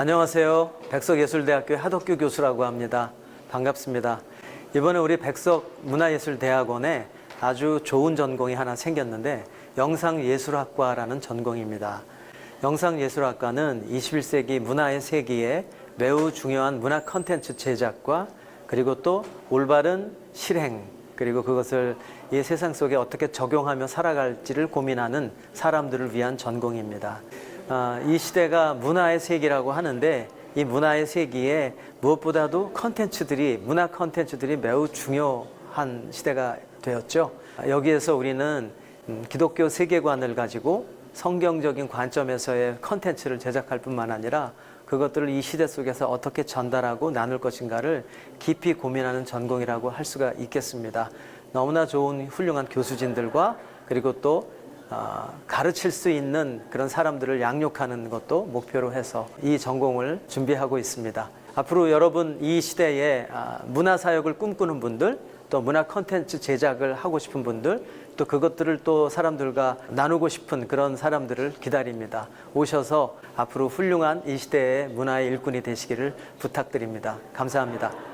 안녕하세요. 백석예술대학교 하덕규 교수라고 합니다. 반갑습니다. 이번에 우리 백석문화예술대학원에 아주 좋은 전공이 하나 생겼는데 영상예술학과라는 전공입니다. 영상예술학과는 21세기 문화의 세기에 매우 중요한 문화 컨텐츠 제작과 그리고 또 올바른 실행 그리고 그것을 이 세상 속에 어떻게 적용하며 살아갈지를 고민하는 사람들을 위한 전공입니다. 아, 이 시대가 문화의 세기라고 하는데 이 문화의 세기에 무엇보다도 컨텐츠들이 문화 컨텐츠들이 매우 중요한 시대가 되었죠. 여기에서 우리는 음, 기독교 세계관을 가지고 성경적인 관점에서의 컨텐츠를 제작할 뿐만 아니라 그것들을 이 시대 속에서 어떻게 전달하고 나눌 것인가를 깊이 고민하는 전공이라고 할 수가 있겠습니다. 너무나 좋은 훌륭한 교수진들과 그리고 또 어, 가르칠 수 있는 그런 사람들을 양육하는 것도 목표로 해서 이 전공을 준비하고 있습니다. 앞으로 여러분 이 시대에 아, 문화 사역을 꿈꾸는 분들 또 문화 컨텐츠 제작을 하고 싶은 분들 또 그것들을 또 사람들과 나누고 싶은 그런 사람들을 기다립니다. 오셔서 앞으로 훌륭한 이 시대의 문화의 일꾼이 되시기를 부탁드립니다. 감사합니다.